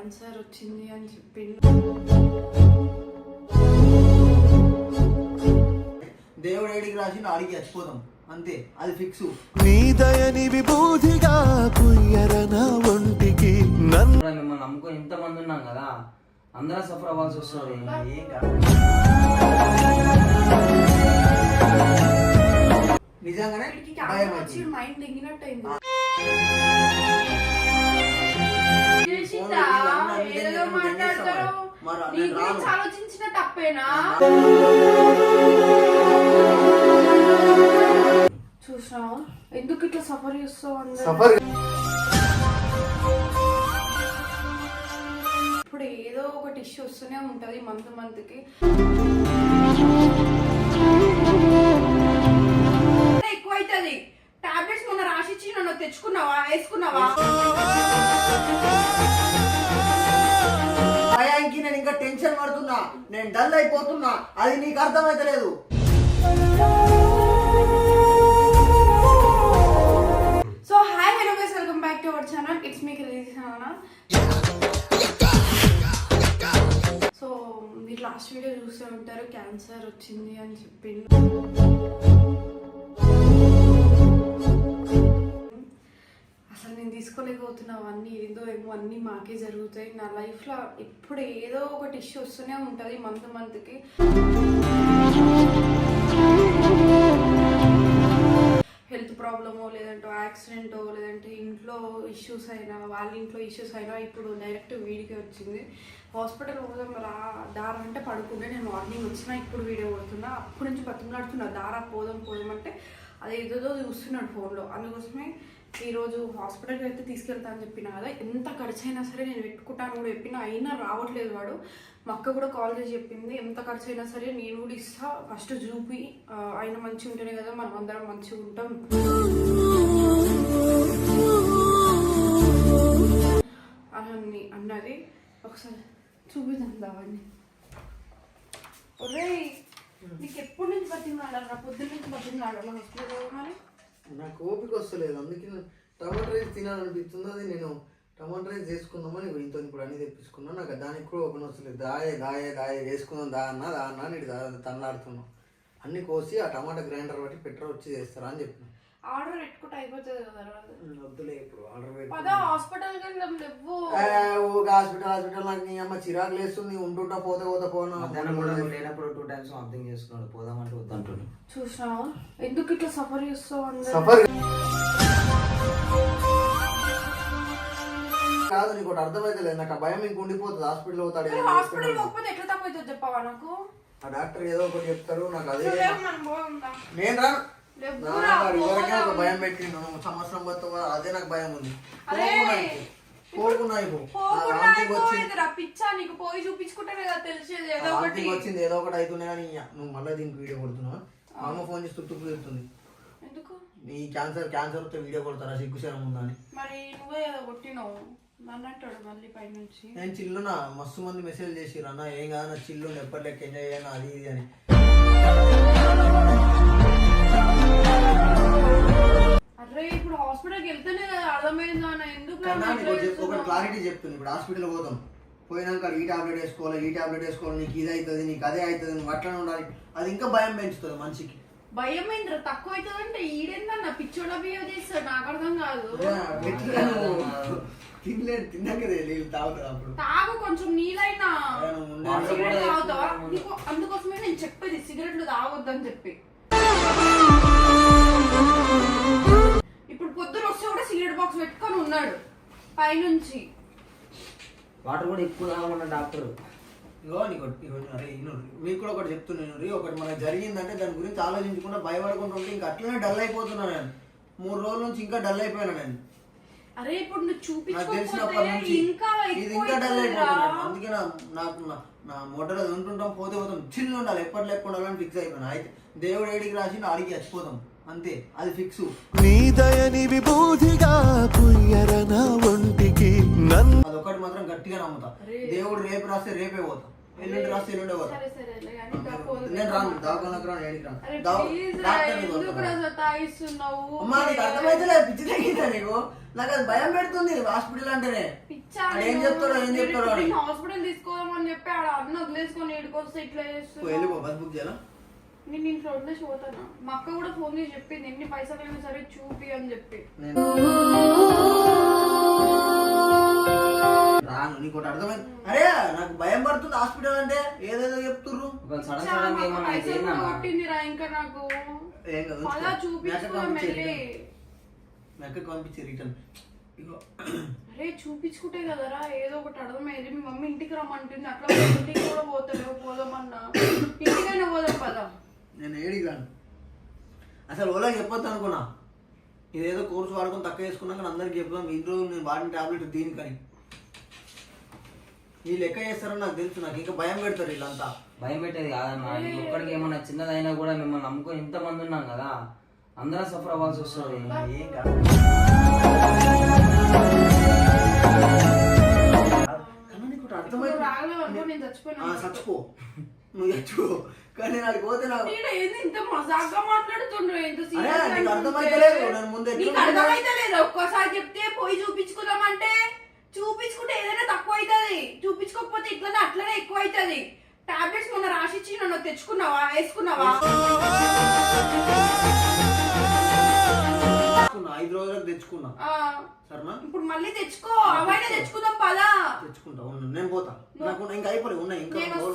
Cancer వచ్చింది అని చెప్పిండు. దేవుడు ఏడికి రాసి ఆడికి చచ్చిపోతాం. అంతే అది ఫిక్స్. నీ దయని విభూతిగా కుయ్యరన ఒంటికి. నన్ను మిమ్మల్ని నమ్ముకొని ఇంత మంది ఉన్నాం కదా అందరం సఫర్ అవ్వాల్సి వస్తుంది ఏం కాదు. నిజంగానే మైండ్ దిగినట్టు అయింది ఏదో మాట్లాడతారు. నీ గురించి రాను. ఆలోచించిన తప్పేనా? చూసినావా? ఎందుకు ఇట్లా సఫర్ చేస్తావు? సఫర్ ఇప్పుడు ఏదో ఒకటి ఇష్యూ వస్తూనే ఉంటది మంత్ మంత్కి. ఎక్కువ అవుతుంది టాబ్లెట్స్ మొన్న రాసిచ్చి నన్ను తెచ్చుకున్నావా వేసుకున్నావా? భయానికి నేను ఇంకా టెన్షన్ పడుతున్నా. నేను డల్ అయిపోతున్నా. అది నీకు అర్థమైతలేదు. So hi hello guys welcome back to our channel. It's me crazy channel so మీరు లాస్ట్ వీడియో చూసే ఉంటారు క్యాన్సర్ వచ్చింది అని చెప్పిండు. అసలు నేను తీసుకోలేకపోతున్నా అవన్నీ ఏదో ఏమో అన్నీ మాకే జరుగుతాయి. నా లైఫ్లో ఇప్పుడు ఏదో ఒకటి ఇష్యూ వస్తూనే ఉంటుంది మంత్ మంత్కి హెల్త్ ప్రాబ్లమో లేదంటే యాక్సిడెంటో లేదంటే ఇంట్లో ఇష్యూస్ అయినా వాళ్ళ ఇంట్లో ఇష్యూస్ అయినా ఇప్పుడు డైరెక్ట్ వీడికి వచ్చింది. హాస్పిటల్ పోదాం రా దార అంటే పడుకుంటే నేను మార్నింగ్ వచ్చినా ఇప్పుడు వీడియో కొడుతున్నా అప్పటి నుంచి బతిమలాడుతున్నా దారా పోదాం పోదాం అంటే అది ఏదేదో చూస్తున్నాడు ఫోన్లో అందుకోసమే ఈరోజు హాస్పిటల్కి అయితే తీసుకెళ్తా అని చెప్పిన కదా ఎంత ఖర్చు అయినా సరే నేను పెట్టుకుంటాను కూడా చెప్పిన అయినా రావట్లేదు వాడు. మా అక్క కూడా కాల్ చేసి చెప్పింది ఎంత ఖర్చు అయినా సరే నేను కూడా ఇస్తా ఫస్ట్ చూపి ఆయన మంచిగా ఉంటేనే కదా మనం అందరం మంచిగా ఉంటాం. అని అన్నది. ఒకసారి చూపిద్దాం దావాన్ని ఒరే నీకు ఎప్పటి నుంచి బతిమలాడారా పొద్దున్న నుంచి బతిమలాడాలా మరి? నాకు ఓపిక వస్తలేదు. అందుకే నేను టమాటా రైస్ తినాలనిపిస్తుంది. అది నేను టమాటా రైస్ చేసుకుందామని ఇంత ఇప్పుడు అన్ని తెప్పించుకున్నా. నాకు దానికి కూడా ఓపెన్ వస్తలేదు. దాయే దాయే దాయే వేసుకుందాం దా అన్న దా అన్న నేను తన్నాడుతున్నాను అన్ని కోసి ఆ టమాటా గ్రైండర్ బట్టి పెట్రోల్ వచ్చి చేస్తారా అని చెప్పిన. ఆర్డర్ పెట్టుకుంటే అయిపోతుంది కదా తర్వాత. వద్దులే ఇప్పుడు ఆర్డర్ పద పెట్టి హాస్పిటల్కి వెళ్దాం లేవు ఊగా హాస్పిటల్ హాస్పిటల్ నాకు నీ అమ్మ చిరాకు లేస్తుంది ఉంటుంటా పోతే పోతే మధ్యాహ్నం కూడా పోను. నువ్వు లేనప్పుడు టూ టైమ్స్ అర్థం చేసుకున్నాడు పోదామంటే వద్దంటున్నాడు చూసినావా? ఎందుకు ఇట్లా సఫర్ చేస్తావు అందరూ? సఫర్ కాదు నీకు ఒకటి అర్థమైతలేదు నాకు ఆ భయం ఇంక ఉండిపోతుంది. హాస్పిటల్ పోతాడు ఏదో హాస్పిటల్. పోకపోతే ఎట్లా అవుతుంది చెప్పావా నాకు? ఆ డాక్టర్ ఏదో ఒకటి చెప్తారు నాకు అదే మనం పోదాం నేను రా, ఒక. భయం పెట్టిండు సంవత్సరం పోతే అదే నాకు భయం ఉంది. కోరుకున్నా పిచ్చా నీకు పోయి చూపించుకుంటేనే కదా తెలిసేది ఏదో ఒకటి. వాంతికి వచ్చింది ఏదో ఒకటి అవుతున్నాయి అని నువ్వు మళ్ళీ దీనికి వీడియో కొడుతున్నావు? అమ్మ ఫోన్ చేసి తుట్టు తిడుతుంది. ఎందుకు? నీ క్యాన్సర్ క్యాన్సర్ వస్తే వీడియో కొడతారా? సిగ్గుశరం ఉందా అని. మరి నువ్వే కొట్టినావు. మళ్ళీ పైనుంచి. నేను చిల్లునా మస్తు మంది మెసేజ్ చేసిర్రు అన్న ఏం కాదు నా చిల్లు ఎప్పటి లెక్క ఎంజాయ్ చేయను అది ఇది అని. క్లారిటీ చెప్తుంది. ఇప్పుడు హాస్పిటల్ పోతాం. పోయినాక ఈ టాబ్లెట్ వేసుకోవాలి ఈ టాబ్లెట్ వేసుకోవాలి నీకు ఇది అవుతుంది నీకు అదే అవుతుంది నువ్వు అట్లనే ఉండాలి. అది ఇంకా భయం పెంచుతుంది మనిషికి. భయం ఏంద్ర తక్కువ అవుతుందంటే ఈడేందన్న పిచ్చోళ్ళ బిహేవ్ చేస్తాడు? నాకు అర్థం కాదు. తినలేదు తిన్నాక నీళ్ళు తాగుతుంది అప్పుడు. తాగు కొంచెం నీళ్ళైనా. సిగరెట్ తాగుతావా? నీకు అందుకోసమే నేను చెప్పేది సిగరెట్లు తాగొద్దని చెప్పి. ఇప్పుడు పొద్దున వస్తే కూడా సిగరెట్ బాక్స్ పెట్టుకొని ఉన్నాడు. పైనుంచి. వాటర్ కూడా ఎక్కువ తాగమన్న డాక్టర్. ఇగో నీకు అరే మీకు కూడా ఒకటి చెప్తున్నాను రీ ఒకటి మనకు జరిగిందంటే దాని గురించి ఆలోచించకుండా భయపడకుండా ఉంటే ఇంకా అట్లనే డల్ అయిపోతున్నాను నేను. మూడు రోజుల నుంచి ఇంకా డల్ అయిపోయాను నేను. అరే ఇప్పుడు నువ్వు నాకు తెలిసినప్పటి చూపించకపోతే నుంచి ఇంకా ఇది ఇంకా డల్. అయిపోతున్నాను అందుకే నా నాకు నా నా మొదట ఉంటుంటాం పోతే పోతాం. చిల్లు ఉండాలి ఎప్పటి లెక్క ఉండాలని ఫిక్స్ అయిపోయినా. అయితే దేవుడు ఏడికి రాసి ఆడికి చచ్చిపోతాం. అంతే అది ఫిక్స్. నీ దయని విభూతిగా కుయ్యరన ఒంటికి నన్ను అదొకటి మాత్రం గట్టిగా నమ్ముతా. దేవుడు రేపు రాస్తే రేపే పోతా. ఎల్లుండి రాస్తే ఎల్లుండే పోతా. నేను రాను ఏడికి రాను. అమ్మా నీకు అర్థమైతలేదు పిచ్చి తగ్గిందా నీకు? నాకు అది భయం పెడుతుంది హాస్పిటల్ అంటేనే. ఏం చెప్తాడో ఏం చెప్తాడో అని హాస్పిటల్ తీసుకోదామని చెప్పి ఆడ అన్న వదిలేసుకొని ఇడికొస్తే ఇట్లా వెళ్ళిపో బస్ బుక్ చేయాలా? నేను ఇంట్లో వదిలేసి పోతాను? మా అక్క కూడా ఫోన్ చేసి చెప్పింది ఎన్ని పైసలు అయినా సరే చూపి అని చెప్పి. నేను రాను నీకు ఒకటి అర్థమైంది. అరే నాకు భయం పడుతుంది హాస్పిటల్ అంటే. ఏదేదో చెప్తుర్రు. సడన్ సడన్ ఏమన్నా అయితే పైసలు ఇంకా నాకు. ఏం కాదు అలా పంపించే పంపించి రిటర్న్. ఇగో. అరే చూపించుకుంటే కదరా ఏదో ఒకటి అర్థమయ్యేది మీ మమ్మీ ఇంటికి రమ్మంటుంది అట్లా ఇంటికి కూడా పోతలేవు పోదామన్నా. ఇంటికైనా పోదాం పదా. నేను ఏడికి రాను అసలు ఓలా చెప్పొద్దు అనుకున్నా. ఇదేదో కోర్సు వాడుకొని తక్కువ వేసుకున్నాక అందరికి చెప్దాం. ఇంట్లో నేను వాడిన టాబ్లెట్ దీనికని. ఈ లెక్క చేస్తారని నాకు తెలుసు. నాకు ఇంకా భయం పెడతారు వీళ్ళంతా. భయం పెట్టేది కాదన్నా. ఇది ఒక్కడికి ఏమన్నా చిన్నదైనా కూడా మిమ్మల్ని నమ్ముకొని ఇంత మంది ఉన్నాం కదా అందరం సఫర్ అవ్వాల్సి వస్తుంది. ఏం కాదు. చచ్చిపో. నువ్వు చచ్చిపో కానీ నేను అక్కడికి పోతే నాకు ఈడ ఏంది ఇంత మజాక్గా మాట్లాడుతుండ్రు? ఎంత అరే, serious గా నీకు అనుకుంటే? అర్థమైతలేదు, నేను ముందే నీకు ఎట్లా అర్థమైతలేదు ఒక్కసారి చెప్తే పోయి చూపించుకుందామంటే చూపించుకుంటే ఏదైనా తక్కువ అవుతుంది. చూపించుకోకపోతే ఇట్లనే అట్లనే ఎక్కువ అవుతుంది. టాబ్లెట్స్ మొన్న రాసిచ్చి నన్ను తెచ్చుకున్నావా? వేసుకున్నావా? ఐదు రోజులకు తెచ్చుకున్నా. సరేనా? ఇప్పుడు మళ్ళీ తెచ్చుకో. అవైనా తెచ్చుకుందాం పదా. తెచ్చుకుంటా ఉన్నా నేను పోతా. నాకు ఇంకా అయిపోలేదు ఉన్నాయి ఇంకా రెండు రోజులు.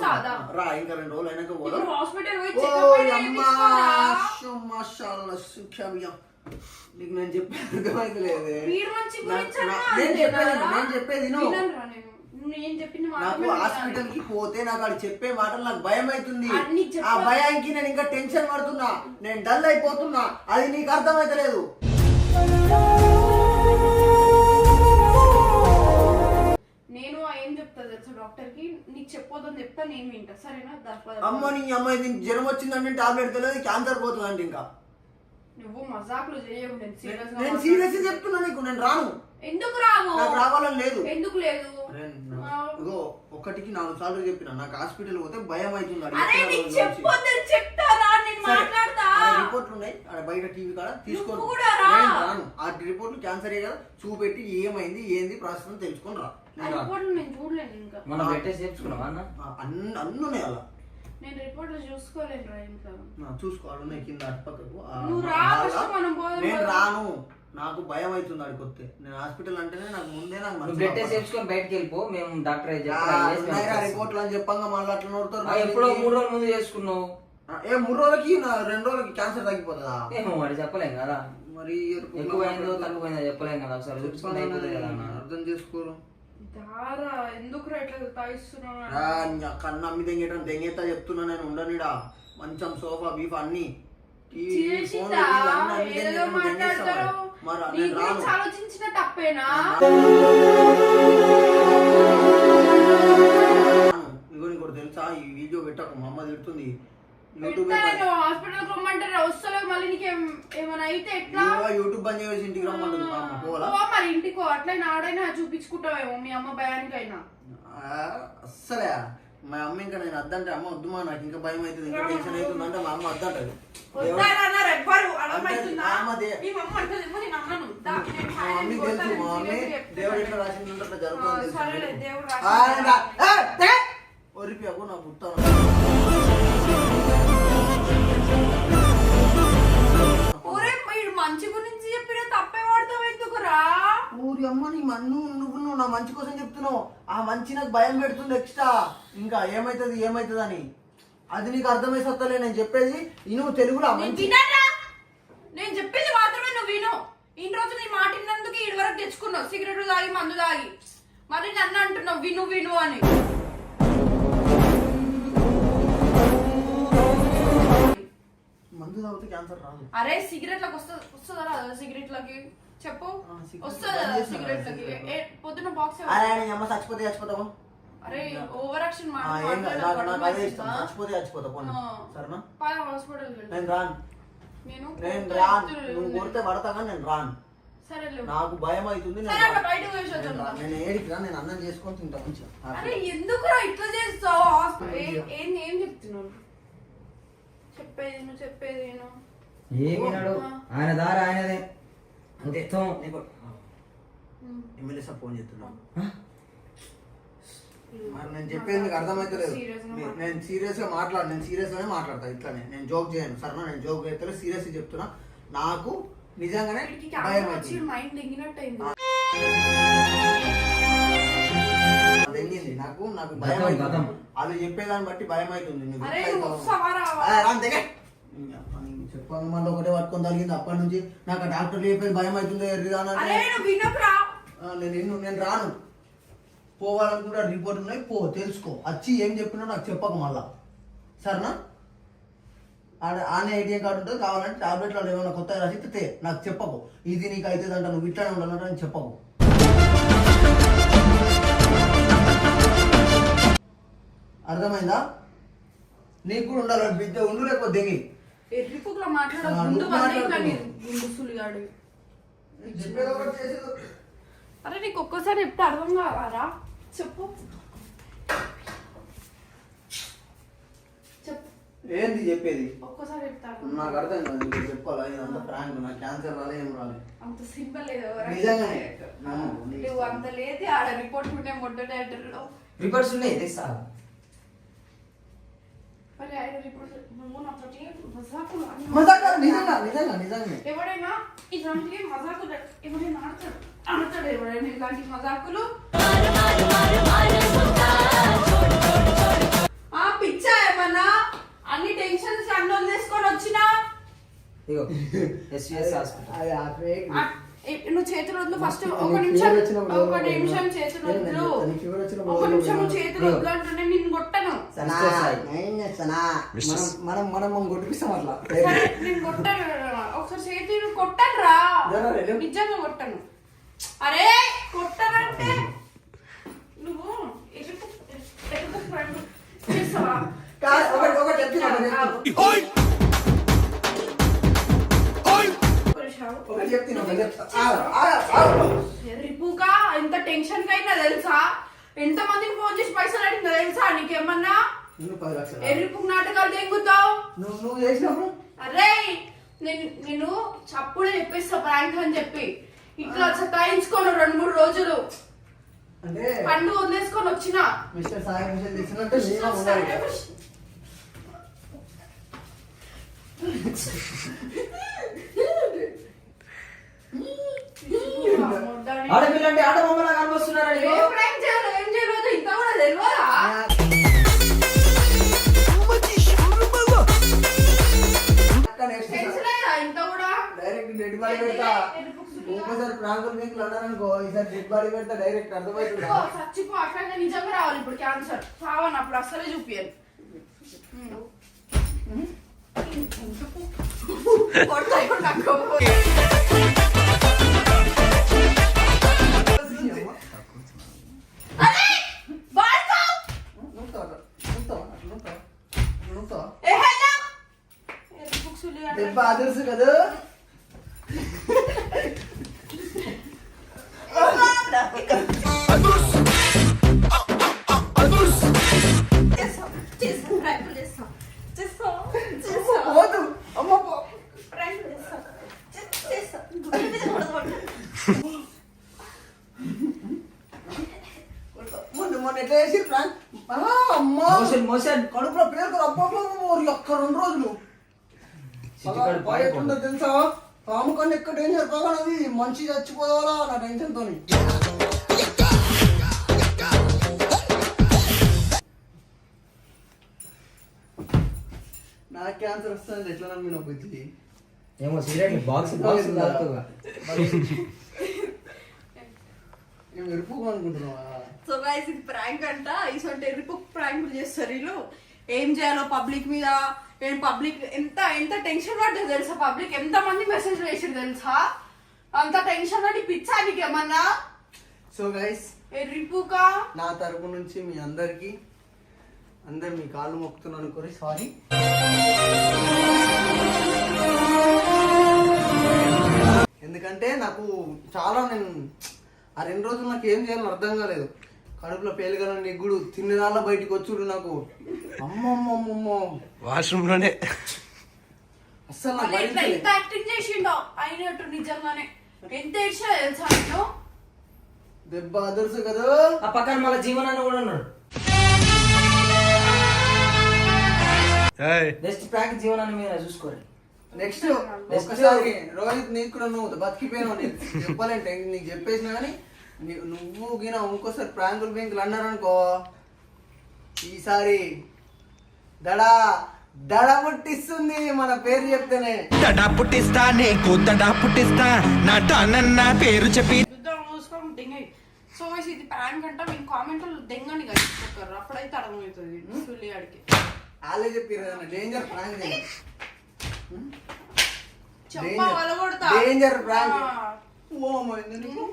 రా ఇంకా రెండు రోజులు అయినాక పోదాం. హాస్పిటల్. నీకు నేను చెప్పేది అన్నా నేను? చెప్పేది నేను చెప్పేది చెప్పింది నాకు హాస్పిటల్. కి పోతే నాకు అది చెప్పే మాటలు నాకు భయం అవుతుంది ఆ భయానికి నేను ఇంకా టెన్షన్ పడుతున్నా. నేను డల్ అయిపోతున్నా. అది నీకు అర్థమైతలేదు. నేను ఏం చెప్తా తెలుసా డాక్టర్కి నీకు చెప్పొద్దని చెప్తా నేను వింటా. సరేనా? అమ్మ నీ అమ్మాయి దీనికి జ్వరం వచ్చిందంటే టాబ్లెట్ తెలియదు క్యాన్సర్ పోతుందంటే ఇంకా. నువ్వు మజాకులు చేయవు నేను సీరియస్ నేను. సీరియస్ చెప్తున్నా నీకు నేను రాను. ఎందుకు రావు? నాకు రావాలని లేదు. ఎందుకు లేదు. ఇగో ఒకటికి నాలుగు సార్లు చెప్పిన. నాకు హాస్పిటల్ పోతే భయం అవుతుంది. రిపోర్ట్లు ఉన్నాయి. ఆడ బయట టీవీ కాడ తీసుకొని రాను. ఆ రిపోర్ట్లు క్యాన్సర్ కదా చూపెట్టి ఏమైంది ఏంది ప్రాసెస్ అని తెలుసుకొని రా. అన్న? అన్ని ఉన్నాయి అలా. నేను రిపోర్ట్లు చూసుకోలేను రా ఇంట్లో నా చూసుకో ఆడ ఉన్నాయి కింద అటు పక్కకు ఆ, నువ్వు రా, హాల్లో. first మనం పోదాం నేను. రాను. నాకు భయం అవుతుంది వస్తే. నేను హాస్పిటల్ అంటేనే నాకు ముందే నాకు నువ్వు. చేర్చుకొని బయటకి వెళ్ళిపో మేము డాక్టర్ ఆ, ఉన్నాయిరా రిపోర్ట్లు అని చెప్పంగా మళ్ళీ అట్లా నోడుతారు ఎప్పుడో మూడు రోజుల ముందు చేసుకున్నావు. ఏ మూడు రోజులకి నా రెండు రోజులకి క్యాన్సర్ తగ్గిపోతుందా? ఏమో మరి చెప్పలేం కదా. మరి ఎక్కువైందో తక్కువైందో చెప్పలేం కదా ఒకసారి చూసుకుంటే అయిపోతుంది కదా అన్న అర్థం చేసుకోరు దారా రా, కన్ను అమ్మి దెంగేటం దెంగేతా చెప్తున్నా నేను ఉండనిడా. మంచం సోఫా బీఫ్ అన్ని. టీవీ ఫోన్ చేసిందా ఏదో గురించి ఆలోచించిన తప్పేనా. ఇగో నీకు తెలుసా? ఈ వీడియో పెట్టకు మా అమ్మ తిడుతుంది. యూట్యూబ్ హాస్పిటల్ రమ్మంటారు? వస్తలేవు మళ్ళీ నీకేం ఏమైనా అయితే ఎట్లా? యూట్యూబ్ బంద్ చేసి ఇంటికి రమ్మంటుంది మా అమ్మ. పోవాలా? పోవా మరి ఇంటికో అట్లా ఆడైనా చూపించుకుంటావేమో మీ అమ్మ భయానికైనా. అస్సలే. మా అమ్మ ఇంకా నేను వద్దంటే అమ్మ వద్దుమా నాకు ఇంకా భయం అవుతుంది ఇంకా టెన్షన్ అవుతుంది అంటే మా అమ్మ వద్దంటది. వద్దారన్నారు ఎవ్వరు? అర్థమవుతుందా ఆ, అమ్మదే. మీ అమ్మ అంటదేమో నేను అన్నాను దా, నేను మా మమ్మీ ఆయన తెలుసు మా పోతాను, మమ్మీ serious గా చెప్తాను. దేవుడు ఎట్లా రాసింది ఉంటే అట్లా జరుగుతుంది ఆ, తెలుసు సరేలే, నాకు. దేవుడు ఆ, రాసింది. రా. ఏ, తే. ఒరిపి అవ్వు నా పుట్టాను ఒరే వీడు మంచి గురించి చెప్పిన తప్పే వాడతావు ఎందుకురా ఊరి అమ్మ నీ మన్ను నువ్వు నువ్వు నా మంచి కోసం చెప్తున్నావు. ఆ మంచి నాకు భయం పెడుతుంది ఎక్స్ట్రా ఇంకా ఏమైతుంది ఏమైతుంది అని అది నీకు అర్థమై సత్తలే నేను చెప్పేది నువ్వు తెలుగులో మంచి నేను చెప్పేది మాత్రమే నువ్వు విను. ఇన్ని రోజులు నీ మాట విన్నందుకు ఇడి వరకు తెచ్చుకున్నావు. సిగరెట్ తాగి మందు తాగి. మరి నన్ను అంటున్నావు విను విను అని. మందు తాగితే క్యాన్సర్ రాదు. అరే సిగరెట్లకు వస్తా వస్తుందా రాదా సిగరెట్లకి? చెప్పు. వస్తుందా సిగరెట్. పొద్దున బాక్స్ అరే అమ్మ చచ్చిపోతే చచ్చిపోతావా? అరే ఓవర్ యాక్షన్ చచ్చిపోతే చచ్చిపోతా పోనీ. ఆ. సరేనా? హాస్పిటల్ నేను రాను. నేను నేను రాను. నువ్వు కొడితే పడతా కానీ నేను రాను. సరేలే. నాకు భయం అవుతుంది నేను పోయి నేను అన్నం చేసుకొని తింటా కొంచెం అరే ఎందుకురా ఇట్లా చేస్తావు? ఏ- ఏం చెప్తున్నావు? చెప్పేది నువ్వు చెప్పేది నేను ఏం విన్నాడు ఆయన దారి ఆయనదే. మొత్తం ఎమ్మెల్యే సార్ ఫోన్ చేస్తున్నాను మరి నేను చెప్పేది మీకు అర్థమవుతలేదు నేను సీరియస్గా మాట్లాడు నేను సీరియస్ గానే మాట్లాడతా ఇట్లానే నేను జోక్ చేయను. సరేనా నేను జోక్ అయితే సీరియస్ చెప్తున్నా. నాకు నిజంగానే భయం అది ఎంగింది నాకు నాకు భయం అవుతుంది. వాళ్ళు చెప్పేదాన్ని బట్టి భయం అవుతుంది మళ్ళీ ఒకటే పట్టుకొని తగిలింది. అప్పటి నుంచి నాకు ఆ డాక్టర్ చెప్పేది భయం అవుతుంది నేను నేను రాను. పోవాలనుకుంటే రిపోర్ట్ ఉన్నాయి పో తెలుసుకో. వచ్చి ఏం చెప్పినా నాకు చెప్పకు మళ్ళా. సరేనా? ఆనే ఏటీఎం కార్డు ఉంటుంది కావాలంటే టాబ్లెట్లు ఏమైనా కొత్తగా రాసి తే నాకు చెప్పకు. ఇది నీకు అవుతుంది అంట నువ్వు ఇట్లానే ఉండాలంట అని చెప్పకు. అర్థమైందా? నీకు కూడా ఉండాలి బిడ్డ ఉండు లేకపోతే దిగి ముందు ఒకటి. అరే నీకు ఒక్కసారి చెప్తే అర్థం కావాలా? చెప్పు. చెప్పు. ఏంది చెప్పేది? ఒక్కసారి చెప్తే. అర్థం నాకు అర్థం కాదు నీకు చెప్పాలా? ఇదంతా ప్రాంక్ నాకు క్యాన్సర్ రాలే ఏం రాలే. అంత సింపుల్ లేదు నిజంగానే. నువ్వు అంత లేదు ఆడ రిపోర్ట్ ఉంటే మొట్ట రిపోర్ట్స్ ఉన్నాయి తెస్తా మరి ఆయన రిపోర్ట్ నువ్వు నాతోటి మజాకులు అని- మజాక్ నిజంగా నిజంగా నిజంగా ఎవడైనా ఇలాంటి మజాకులు ఎవడైనా ఆడతాడు ఆడతాడు ఎవడైనా ఇలాంటి మజాకులు ఆ పిచ్చా ఏమన్నా అన్ని టెన్షన్స్ అన్ని వదిలేసుకొని వచ్చినా ఇగో ఎస్విఎస్ హాస్పిటల్ నువ్వు చేతులు వద్దు ఫస్ట్ ఒక నిమిషం ఒక నిమిషం చేతులు వద్దు ఒక నిమిషం నువ్వు చేతులు వద్దు అంటుంటే నేను కొట్టను? మనం మనం మనం కొట్టిపిస్తాం అట్లా. నేను కొట్టను ఒకసారి చేతులు కొట్టను రా. నిజంగా కొట్టను. అరే కొట్టనంటే నువ్వు ఎరుపు ఫ్రెండ్ చేస్తావా? ఒకటి- ఒకటి చెప్తున్నా, ఒకటి చెప్తున్నా, ఒకటి చెప్తా. ఆగు, ఆగు, ఆగు. రిపుగా ఎంత టెన్షన్ కైనా తెలుసా? ఎంత మందికి ఫోన్ చేసి పైసలు అడిగిందో తెలుసా నీకేమన్నా? నిన్ను పది లక్షలు. ఎర్రిపు నాటకాలు తెంగుతావు? నువ్వు నువ్వు చేసినప్పుడు? అరే నేను నేను చప్పుడు చెప్పేస్తా ప్రాంక్ అని చెప్పి. ఇట్లా సతాయించుకోను రెండు మూడు రోజులు. అంటే పండు వదిలేసుకొని వచ్చిన. మిస్టర్ సాయి మిషన్ చేసినట్టు నేను ఉండాలి ఆడపిల్ల అంటే ఆడ బొమ్మలా కనిపిస్తున్నారా నీకు? ఎప్పుడు ఏం చేయాలి ఏం చేయలేదు ఇంత కూడా తెలియదా? తెలిసలేదా ఇంత కూడా? డైరెక్ట్ డెడ్ బాడీ పెడతా. ఇంకోసారి ప్రాంకులు మీకు అన్నారనుకో ఈసారి డెడ్ బాడీ పెడతా డైరెక్ట్ అర్థమవుతుందా. పెట్టుకో, చచ్చిపో అట్లా నిజంగా రావాలి ఇప్పుడు క్యాన్సర్ చావని అప్పుడు అస్సలే చూపియాలి కొడతా ఇప్పుడు నాకు దెబ్బ అదుర్సు కదా చేస్తాం తెలుసా? పాము కన్నా ఎక్కువ డేంజర్ కాగలది మనిషి చచ్చిపోవాలా? నా టెన్షన్ తోని. నా క్యాన్సర్ వస్తుంది ఎట్లా నమ్మిన బుద్ధి ఏమో సీరియస్ బాక్స్ బాక్స్ ఎరుపు అనుకుంటున్నావా సో గైస్ ఇది ప్రాంక్ అంట. ఇటువంటి ఎరుపు ప్రాంకులు చేస్తారు వీళ్ళు. ఏం చేయాలో పబ్లిక్ మీద నేను పబ్లిక్ ఎంత ఎంత టెన్షన్ పడ్డది తెలుసా పబ్లిక్? ఎంత మంది మెసేజ్ వేసారు తెలుసా? అంత టెన్షన్ పడి పిచ్చా ఏమన్నా సో గైస్ ఎర్రిపుగా నా తరపు నుంచి మీ అందరికి అందరు మీ కాళ్ళు మొక్కుతున్నాను అనుకోరి సారీ ఎందుకంటే ఎందుకంటే నాకు చాలా నేను ఆ రెండు రోజులు నాకు ఏం చేయాలని అర్థం కాలేదు. కడుపులో పేలుగల నిగ్గుడు తిన్నదాళ్ళ బయటికి వచ్చుడు నాకు. అమ్మమ్మమ్మమ్మో. వాష్రూమ్లోనే. ఎంత యాక్టింగ్ చేసిండో? అయినట్టు నిజంగానే. ఎంత ఏడ్చినా తెలుసా నేను దెబ్బ అదర్సు కదా. ఆ పక్కన మళ్ళీ జీవనాన్ని కూడా ఉన్నాడు ఏయ్, బెస్ట్ ప్రాంక్ జీవనాన్ని మీద చూసుకోండి. నెక్స్ట్ ఒక్కసారి రోహిత్ నీకు కూడా నువ్వు బతికిపోయినావు నీకు చెప్పాలంటే నీకు చెప్పేసినా కానీ నీ- నువ్వు గిన ఇంకోసారి ప్రాంకులు బ్యాంకులు అన్నారనుకో ఈసారి దడా దడ ముట్టిస్తుంది మన పేరు చెప్తేనే. దడా పుట్టిస్తా నీకు దడా పుట్టిస్తా నా డానన్న పేరు చెప్పి. యుద్ధం మూసుకొని దెంగయి సో guys, ఇది ప్రాంక్ అంటే మీకు కామెంట్లో దెంగని కలిసిపోతారు అప్పుడైతే అర్థమవుతుంది. సుల్లి ఆడికి. వాళ్ళే చెప్పారు డేంజర్ ప్రాంక్ డేంజర్ ప్రాంక్ ఆ. ఓ మైంది నీకు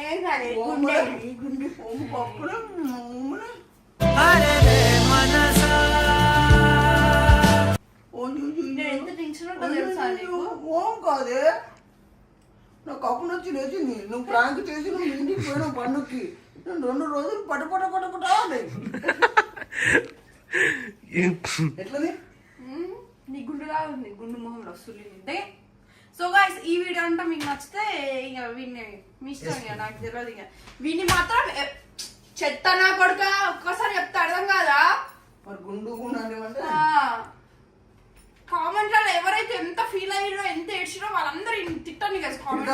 ఏం ఓ గుండె. గుండె. ఓ పప్పున, ఓమున. ఓ కాదే? నాకు కప్పు నచ్చి లేచింది. నువ్వు ప్రాంక్ చేసి నువ్వు ఇంటికి పోయినావు నేను రెండు రోజులు పట పట పట పట ఆడాయి. ఎట్లది. నీ గుండెలా ఉంది. గుండు మొహంలో సుల్లి సో గాయస్ ఈ వీడియో అంతా మీకు నచ్చితే ఇక వీడిని మీ ఇష్టం ఇక నాకు తెలియదు ఇక. వీడిని మాత్రం చెత్త నా కొడుక? ఒక్కసారి చెప్తే అర్థం కాదా? మరి గుండు అంటే? కామెంట్లలో ఎవరైతే ఎంత ఫీల్ అయ్యారో ఎంత ఏడ్చిరో వాళ్ళందరూ తిట్టండి కదా కామెంట్?